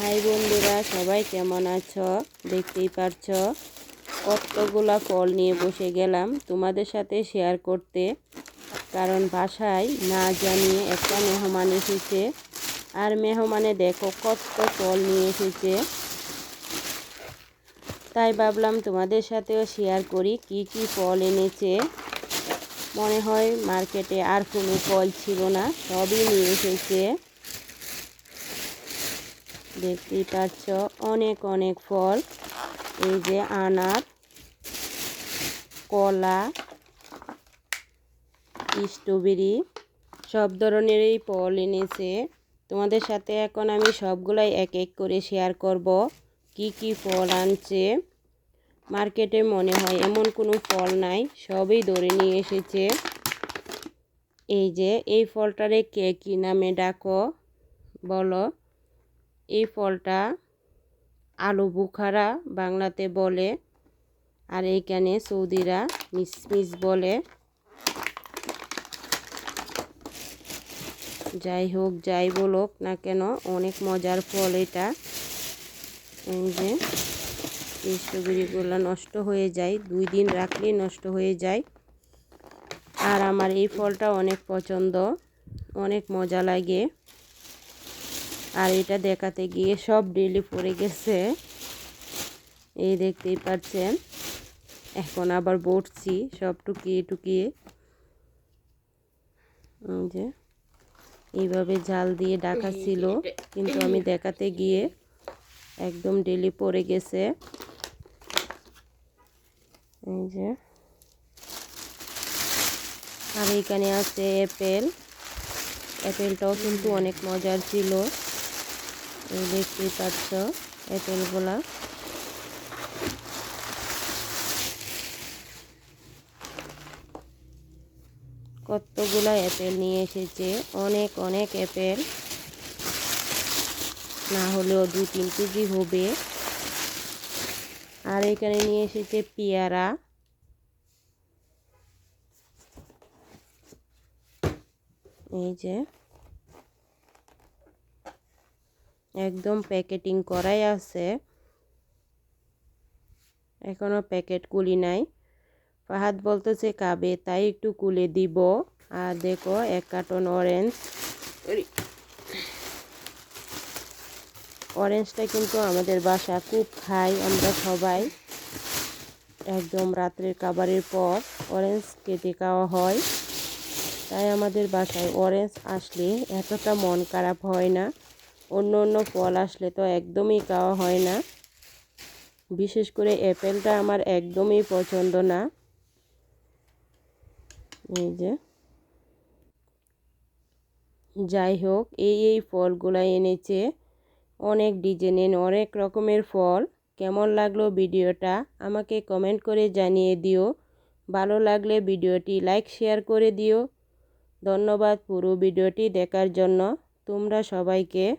High বন্ধুরা, সবাই কেমন আছো? দেখতেই পারছ? কতগুলা ফল নিয়ে বসে গেলাম তোমাদের সাথে শেয়ার করতে। কারণ বাসায় না জানিয়ে একটা মেহমান এসেছে। আর মেহমানে দেখো কত ফল নিয়ে এসেছে। তাই ভাবলাম তোমাদের সাথেও শেয়ার করি কি কি ফল এনেছে। মনে হয় মার্কেটে আর কোনো ফল ছিল না, সবই নিয়ে এসেছে। দেখতেই পাচ্ছ, অনেক অনেক ফল। এই যে আনার, কলা, স্ট্রবেরি, সব ধরনেরই ফল এনেছে। তোমাদের সাথে এখন আমি সবগুলাই এক এক করে শেয়ার করব, কি কি ফল আনছে। মার্কেটে মনে হয় এমন কোনো ফল নাই, সবই ধরে নিয়ে এসেছে। এই যে, এই ফলটারে কে কী নামে ডাকো, বলো। এই ফলটা আলু বুখারা বাংলাতে বলে আর এইখানে সৌদিরা মিসমিস বলে। যাই হোক, যাই বলুক না কেন, অনেক মজার ফল এটা। যে স্ট্রবেরিগুলো নষ্ট হয়ে যায়, দুই দিন রাখলেই নষ্ট হয়ে যায়। আর আমার এই ফলটা অনেক পছন্দ, অনেক মজা লাগে। আর এটা দেখাতে গিয়ে সব ডেলি পড়ে গেছে। এই দেখতেই পাচ্ছেন। এখন আবার বসছি সব টুকিয়ে টুকিয়ে। যে, এইভাবে জাল দিয়ে ডাকা ছিল, কিন্তু আমি দেখাতে গিয়ে একদম ডেলি পড়ে গেছে। এই যে, আর এখানে আছে অ্যাপেল অ্যাপেলটাও কিন্তু অনেক মজার ছিল। এই দেখতেই পাচ্ছ অ্যাপেলগুলা। কতগুলো অ্যাপেল নিয়ে এসেছে? অনেক অনেক অ্যাপেল। না হলেও দু, তিন কেজি হবে। আর এখানে নিয়ে এসেছে পেয়ারা। এই যে। একদম প্যাকেটিং করাই আছে। এখনও প্যাকেট কুলি নাই। ফাহাদ বলতেছে, কাবে, তাই একটু কুলে দিব। আর দেখো, এক কার্টন অরেঞ্জ। অরেঞ্জটা কিন্তু আমাদের বাসা খুব খাই আমরা সবাই। একদম রাত্রের খাবারের পর অরেঞ্জ কেটে খাওয়া হয়। তাই আমাদের বাসায় অরেঞ্জ আসলে এতটা মন খারাপ হয় না। অন্য অন্য ফল আসলে তো একদমই খাওয়া হয় না। বিশেষ করে অ্যাপেলটা আমার একদমই পছন্দ না। এই যে। যাই হোক, এই এই ফলগুলো এনেছে। অনেক ডিজাইনের, অনেক রকমের ফল। কেমন লাগল ভিডিওটা আমাকে কমেন্ট করে জানিয়ে দিও। ভালো লাগলে ভিডিওটি লাইক, শেয়ার করে দিও। ধন্যবাদ পুরো ভিডিওটি দেখার জন্য। তোমরা সবাইকে